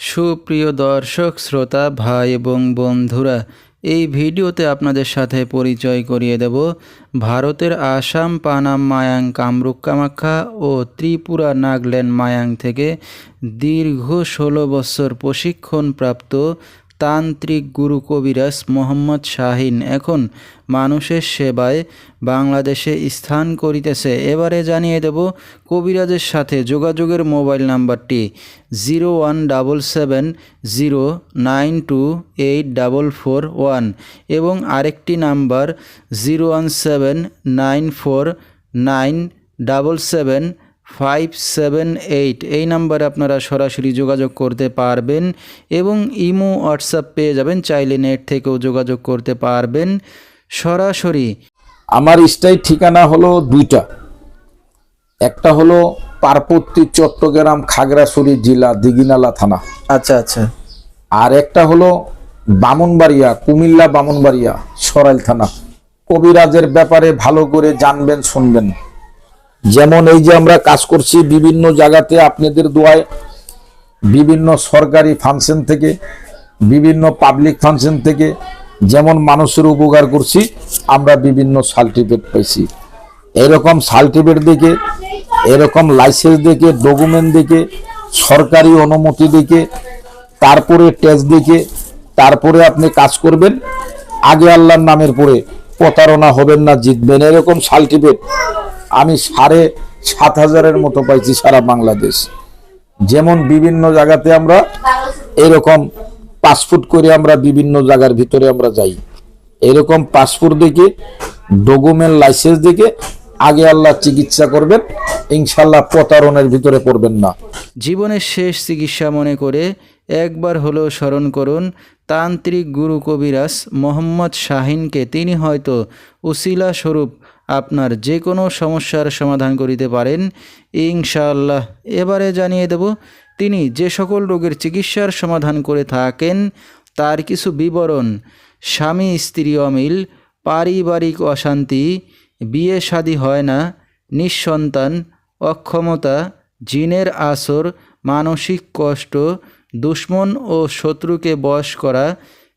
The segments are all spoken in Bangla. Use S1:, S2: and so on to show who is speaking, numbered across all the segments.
S1: সুপ্রিয় দর্শক, শ্রোতা, ভাই এবং বন্ধুরা, এই ভিডিওতে আপনাদের সাথে পরিচয় করিয়ে দেব ভারতের আসাম, পানাম, মায়াং, কামরূপ, কামাখ্যা ও ত্রিপুরা, নাগাল্যান্ড, মায়াং থেকে দীর্ঘ ষোলো বছর প্রশিক্ষণপ্রাপ্ত তান্ত্রিক গুরু কবিরাজ মোহাম্মদ শাহিন এখন মানুষের সেবায় বাংলাদেশে স্থান করিতেছে। এবারে জানিয়ে দেব কবিরাজের সাথে যোগাযোগের মোবাইল নাম্বারটি zero one double seven, zero nine two eight double four one এবং আরেকটি number zero one seven, nine four, nine double seven five seven eight এই নাম্বারে আপনারা সরাসরি যোগাযোগ করতে পারবেন এবং ইমো হোয়াটসঅ্যাপ পেয়ে যাবেন। চাইলে নেট থেকেও যোগাযোগ করতে পারবেন। সরাসরি
S2: আমার স্থায়ী ঠিকানা হলো দুইটা। একটা হলো পার্বতী চট্টগ্রাম খাগড়াছড়ি জেলা দিঘিনালা থানা।
S1: আচ্ছা আচ্ছা।
S2: আর একটা হলো বামনবাড়িয়া কুমিল্লা বামনবাড়িয়া সরাইল থানা। কবিরাজের ব্যাপারে ভালো করে জানবেন শুনবেন। যেমন এই যে আমরা কাজ করছি বিভিন্ন জায়গাতে আপনাদের দোয়ায়, বিভিন্ন সরকারি ফাংশন থেকে, বিভিন্ন পাবলিক ফাংশন থেকে যেমন মানুষের উপকার করছি, আমরা বিভিন্ন সার্টিফিকেট পাইছি। এরকম সার্টিফিকেট দেখে, এরকম লাইসেন্স দেখে ডকুমেন্ট দেখে, সরকারি অনুমতি দেখে, তারপরে টেস্ট দেখে, তারপরে আপনি কাজ করবেন, আগে আল্লাহর নামের পরে প্রতারণা হবেন না, জিতবেন। এরকম সার্টিফিকেট আমি সাড়ে সাত হাজারের মতো পাইছি সারা বাংলাদেশ। যেমন বিভিন্ন জায়গাতে আমরা এরকম পাসপোর্ট করে আমরা বিভিন্ন জায়গার ভিতরে আমরা যাই। এরকম পাসপোর্ট দেখে, ডকুমেন্ট লাইসেন্স দেখে আগে আল্লাহ চিকিৎসা করবেন ইনশাল্লাহ প্রতারণের ভিতরে পড়বেন না।
S1: জীবনের শেষ চিকিৎসা মনে করে একবার হলেও স্মরণ করুন, তান্ত্রিক গুরু কবিরাজ মোহাম্মদ শাহিনকে, তিনি হয়তো উসিলা স্বরূপ আপনার যে কোনো সমস্যার সমাধান করিতে পারেন। ইনশাআল্লাহ। এবারে জানিয়ে দেব, তিনি যে সকল রোগের চিকিৎসার সমাধান করে থাকেন, তার কিছু বিবরণ। স্বামী, স্ত্রী অমিল, পারিবারিক অশান্তি, বিয়ে শাদী হয় না, নিঃসন্তান, অক্ষমতা, জিনের আসর, মানসিক কষ্ট, দুশ্মন ও শত্রুকে বশ করা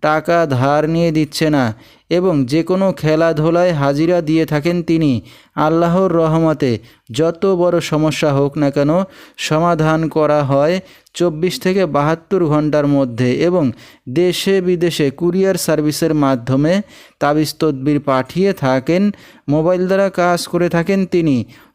S1: টাকা ধার নিয়ে দিচ্ছে না এবং যে কোনো খেলাধুলায় হাজিরা দিয়ে থাকেন তিনি আল্লাহর রহমতে। যত বড় সমস্যা হোক না কেন সমাধান করা হয় চব্বিশ থেকে বাহাত্তর ঘণ্টার মধ্যে এবং দেশে বিদেশে কুরিয়ার সার্ভিসের মাধ্যমে তাবিজ তদবির পাঠিয়ে থাকেন, মোবাইল দ্বারা কাজ করে থাকেন তিনি।